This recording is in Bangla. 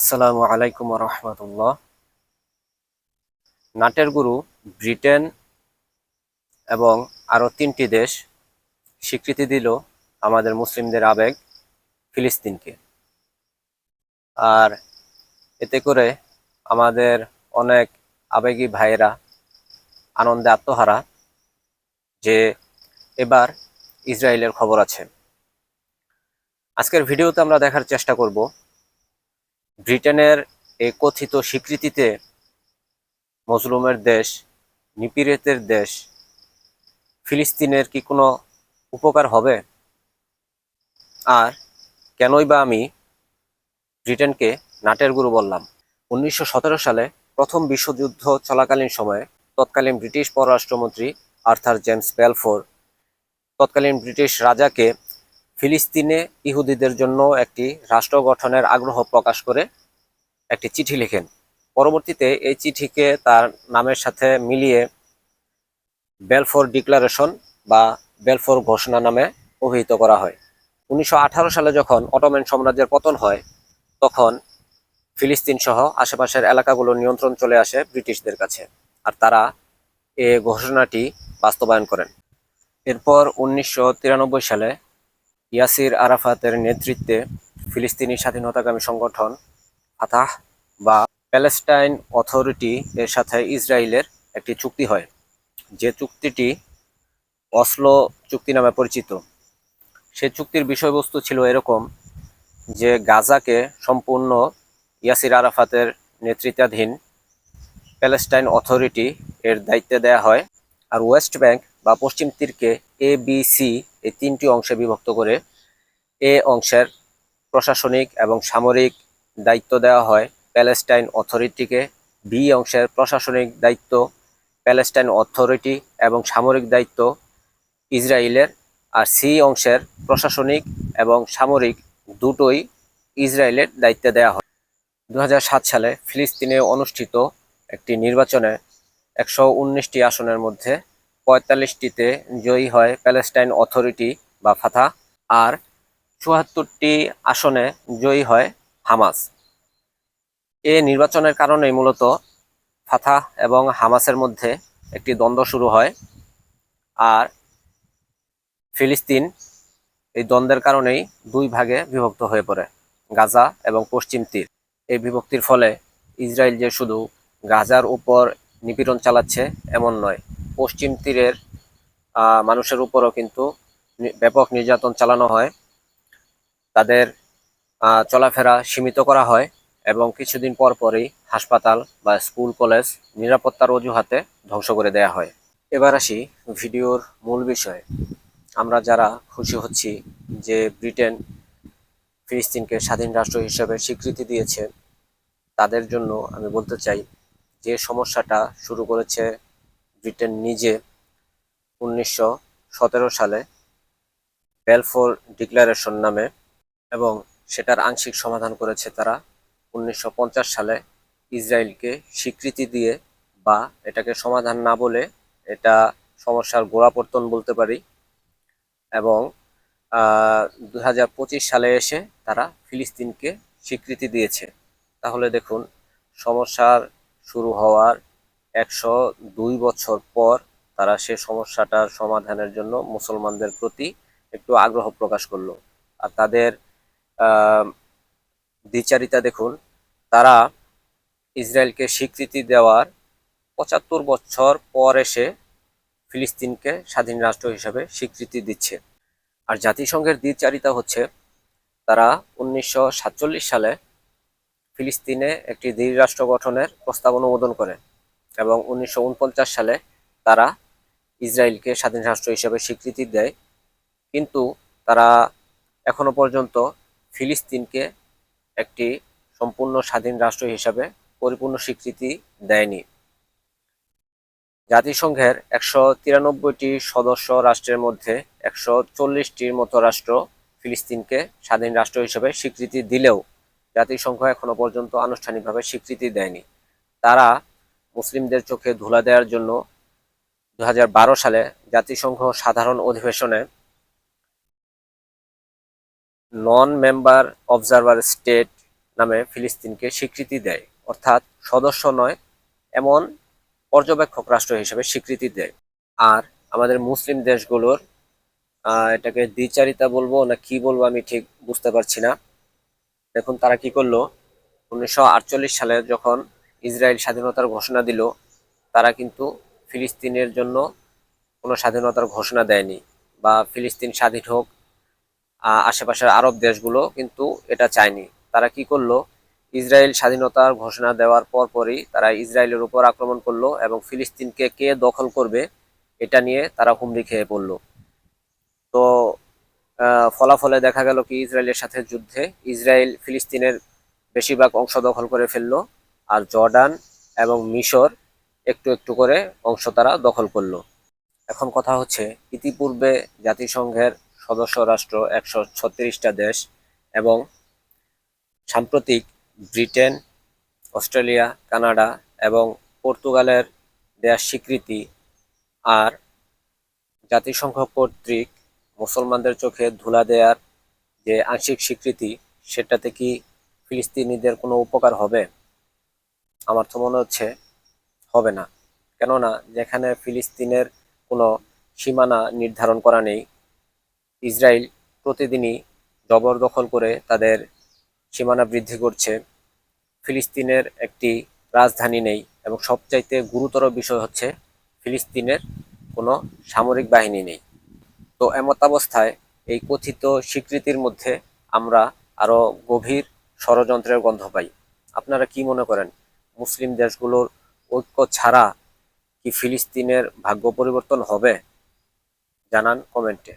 আসসালামু আলাইকুম রহমতুল্লাহ। নাটের গুরু ব্রিটেন এবং আরও তিনটি দেশ স্বীকৃতি দিল আমাদের মুসলিমদের আবেগ ফিলিস্তিনকে। আর এতে করে আমাদের অনেক আবেগী ভাইয়েরা আনন্দে আত্মহারা যে এবার ইসরায়েলের খবর আছে। আজকের ভিডিওতে আমরা দেখার চেষ্টা করব ব্রিটেনের এই কথিত স্বীকৃতিতে মজলুমের দেশ, নিপীড়িতের দেশ, ফিলিস্তিনের কি কোনো উপকার হবে? আর কেনই বা আমি ব্রিটেনকে নাটের গুরু বললাম? উনিশশো সতেরো সালে প্রথম বিশ্বযুদ্ধ চলাকালীন সময়ে তৎকালীন ব্রিটিশ পররাষ্ট্রমন্ত্রী আর্থার জেমস বেলফোর তৎকালীন ব্রিটিশ রাজাকে ফিলিস্তিনে ইহুদিদের জন্য একটি রাষ্ট্র গঠনের আগ্রহ প্রকাশ করে একটি চিঠি লেখেন। পরবর্তীতে এই চিঠিকে তার নামের সাথে মিলিয়ে বেলফোর ডিক্লারেশন বা বেলফোর ঘোষণা নামে অভিহিত করা হয়। উনিশশো আঠারো সালে যখন অটোম্যান সাম্রাজ্যের পতন হয়, তখন ফিলিস্তিন সহ আশেপাশের এলাকাগুলোর নিয়ন্ত্রণ চলে আসে ব্রিটিশদের কাছে আর তারা এ ঘোষণাটি বাস্তবায়ন করেন। এরপর উনিশশো তিরানব্বই সালে ইয়াসির আরাফাতের নেতৃত্বে ফিলিস্তিনি স্বাধীনতাকামী সংগঠন ফাতাহ বা প্যালেস্টাইন অথরিটি এর সাথে ইসরায়েলের একটি চুক্তি হয়। যে চুক্তিটি অসলো চুক্তি নামে পরিচিত। সে চুক্তির বিষয়বস্তু ছিল এরকম যে গাজাকে সম্পূর্ণ ইয়াসির আরাফাতের নেতৃত্বাধীন প্যালেস্টাইন অথরিটি এর দায়িত্বে দেয়া হয়। আর ওয়েস্ট ব্যাংক বা পশ্চিম তীরকে এ বি সি এই তিনটি অংশে বিভক্ত করে এ অংশের প্রশাসনিক এবং সামরিক দায়িত্ব দেওয়া হয় প্যালেস্টাইন অথরিটিকে, বি অংশের প্রশাসনিক দায়িত্ব প্যালেস্টাইন অথরিটি এবং সামরিক দায়িত্ব ইসরায়েলের, আর সি অংশের প্রশাসনিক এবং সামরিক দুটোই ইসরায়েলের দায়িত্বে দেওয়া হয়। দু হাজার সাত সালে ফিলিস্তিনে অনুষ্ঠিত একটি নির্বাচনে একশো আসনের মধ্যে পঁয়তাল্লিশটিতে জয়ী হয় প্যালেস্টাইন অথরিটি বা ফাথা আর চুয়াত্তরটি আসনে জয়ী হয় হামাস। এ নির্বাচনের কারণেই মূলত ফাথা এবং হামাসের মধ্যে একটি দ্বন্দ্ব শুরু হয়, আর ফিলিস্তিন এই দ্বন্দ্বের কারণেই দুই ভাগে বিভক্ত হয়ে পড়ে, গাজা এবং পশ্চিম তীর। এই বিভক্তির ফলে ইসরায়েল যে শুধু গাজার উপর নিপীড়ন চালাচ্ছে, এমন নয় পশ্চিম তীরের মানুষের উপরও কিন্তু ব্যাপক নির্যাতন চালানো হয়। তাদের চলাফেরা সীমিত করা হয় এবং কিছুদিন পর পরই হাসপাতাল বা স্কুল, কলেজ নিরাপত্তার অজুহাতে ধ্বংস করে দেয়া হয়। এবার আসি ভিডিওর মূল বিষয়। আমরা যারা খুশি হচ্ছি যে ব্রিটেন ফিলিস্তিনকে স্বাধীন রাষ্ট্র হিসেবে স্বীকৃতি দিয়েছে, তাদের জন্য আমি বলতে চাই যে সমস্যাটা শুরু করেছে ব্রিটেন নিজে উনিশশো সতেরো সালে বেলফোর ডিক্লারেশন নামে এবং সেটার আংশিক সমাধান করেছে তারা উনিশশো পঞ্চাশ সালে ইসরায়েলকে স্বীকৃতি দিয়ে বা এটাকে সমাধান না বলে এটা সমস্যার গোড়াপর্তন বলতে পারি এবং দু হাজার পঁচিশ সালে এসে তারা ফিলিস্তিনকে স্বীকৃতি দিয়েছে। তাহলে দেখুন, সমস্যার শুরু হওয়ার একশো দুই বছর পর তারা সে সমস্যাটার সমাধানের জন্য মুসলমানদের প্রতি একটু আগ্রহ প্রকাশ করল। আর তাদের দ্বিচারিতা দেখুন, তারা ইসরায়েলকে স্বীকৃতি দেওয়ার পঁচাত্তর বছর পর এসে ফিলিস্তিনকে স্বাধীন রাষ্ট্র হিসেবে স্বীকৃতি দিচ্ছে। আর জাতিসংঘের দ্বিচারিতা হচ্ছে, তারা উনিশশো সাতচল্লিশ সালে ফিলিস্তিনে একটি দ্বিরাষ্ট্র গঠনের প্রস্তাব অনুমোদন করে। এবং উনিশশো উনপঞ্চাশ সালে তারা ইসরায়েলকে স্বাধীন রাষ্ট্র হিসেবে স্বীকৃতি দেয়। কিন্তু তারা এখনও পর্যন্ত ফিলিস্তিনকে একটি সম্পূর্ণ স্বাধীন রাষ্ট্র হিসাবে পরিপূর্ণ স্বীকৃতি দেয়নি। জাতিসংঘের একশো তিরানব্বইটি সদস্য রাষ্ট্রের মধ্যে একশো চল্লিশটির মতো রাষ্ট্র ফিলিস্তিনকে স্বাধীন রাষ্ট্র হিসেবে স্বীকৃতি দিলেও জাতিসংঘ এখনও পর্যন্ত আনুষ্ঠানিকভাবে স্বীকৃতি দেয়নি। তারা মুসলিমদের চোখে ধুলা দেওয়ার জন্য দু হাজার বারো সালে জাতিসংঘ সাধারণ অধিবেশনে নন মেম্বার অবজারভার স্টেট নামে ফিলিস্তিনকে স্বীকৃতি দেয়। অর্থাৎ সদস্য নয়, এমন পর্যবেক্ষক রাষ্ট্র হিসেবে স্বীকৃতি দেয়। আর আমাদের মুসলিম দেশগুলোর এটাকে দ্বিচারিতা বলব না কি বলব আমি ঠিক বুঝতে পারছি না। দেখুন তারা কি করল? উনিশশো আটচল্লিশ সালে যখন ইসরায়েল স্বাধীনতার ঘোষণা দিল, তারা কিন্তু ফিলিস্তিনের জন্য কোনো স্বাধীনতার ঘোষণা দেয়নি বা ফিলিস্তিন স্বাধীন হোক আশেপাশের আরব দেশগুলো কিন্তু এটা চায়নি। তারা কি করল? ইসরায়েল স্বাধীনতার ঘোষণা দেওয়ার পরপরই তারা ইসরায়েলের উপর আক্রমণ করল এবং ফিলিস্তিনকে কে দখল করবে এটা নিয়ে তারা হুমড়ি খেয়ে পড়ল। তো ফলাফলে দেখা গেল কি, ইসরায়েলের সাথে যুদ্ধে ইসরায়েল ফিলিস্তিনের বেশিরভাগ অংশ দখল করে ফেলল। আর জর্ডান এবং মিশর একটু একটু করে অংশ তারা দখল করল। এখন কথা হচ্ছে, ইতিপূর্বে জাতিসংঘের সদস্য রাষ্ট্র একশো ছত্রিশটা দেশ এবং সাম্প্রতিক ব্রিটেন, অস্ট্রেলিয়া, কানাডা এবং পর্তুগালের দেওয়ার স্বীকৃতি আর জাতিসংঘ কর্তৃক মুসলমানদের চোখে ধুলা দেয়ার যে আংশিক স্বীকৃতি, সেটাতে কি ফিলিস্তিনিদের কোনো উপকার হবে? আমার তো মনে হচ্ছে হবে না। কেননা যেখানে ফিলিস্তিনের কোনো সীমানা নির্ধারণ করা নেই, ইসরায়েল প্রতিদিনই জবরদখল করে তাদের সীমানা বৃদ্ধি করছে। ফিলিস্তিনের একটি রাজধানী নেই এবং সবচাইতে গুরুতর বিষয় হচ্ছে ফিলিস্তিনের কোনো সামরিক বাহিনী নেই। তো এমতাবস্থায় এই কথিত স্বীকৃতির মধ্যে আমরা আরও গভীর ষড়যন্ত্রের গন্ধ পাই। আপনারা কি মনে করেন? মুসলিম দেশগুলোর ঐক্য ছাড়া কি ফিলিস্তিনের ভাগ্য পরিবর্তন হবে? জানান কমেন্টে।